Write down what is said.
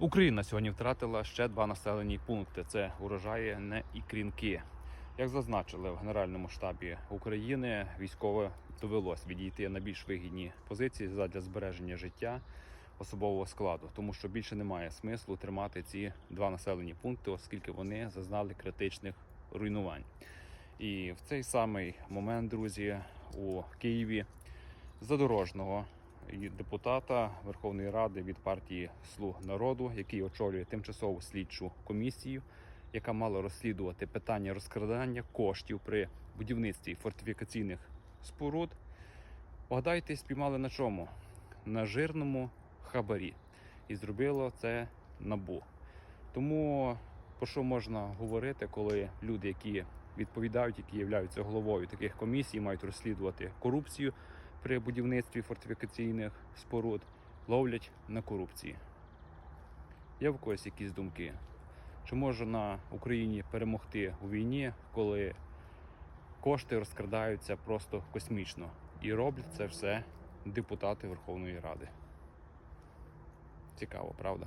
Україна сьогодні втратила ще два населені пункти: це урожаї не і крінки. Як зазначили в Генеральному штабі України, військове довелось відійти на більш вигідні позиції задля збереження життя особового складу, тому що більше немає смислу тримати ці два населені пункти, оскільки вони зазнали критичних руйнувань. І в цей самий момент, друзі, у Києві задорожного депутата Верховної Ради від партії Слуг народу, який очолює тимчасову слідчу комісію, яка мала розслідувати питання розкрадання коштів при будівництві фортифікаційних споруд. Вгадайте, спіймали на чому? На жирному хабарі. І зробило це набу. Тому про що можна говорити, коли люди, які відповідають, які являються головою таких комісій, мають розслідувати корупцію при будівництві фортифікаційних споруд, ловлять на корупції. Є в когось якісь думки? Чи може на Україні перемогти у війні, коли кошти розкрадаються просто космічно? І роблять це все депутати Верховної Ради. Цікаво, правда?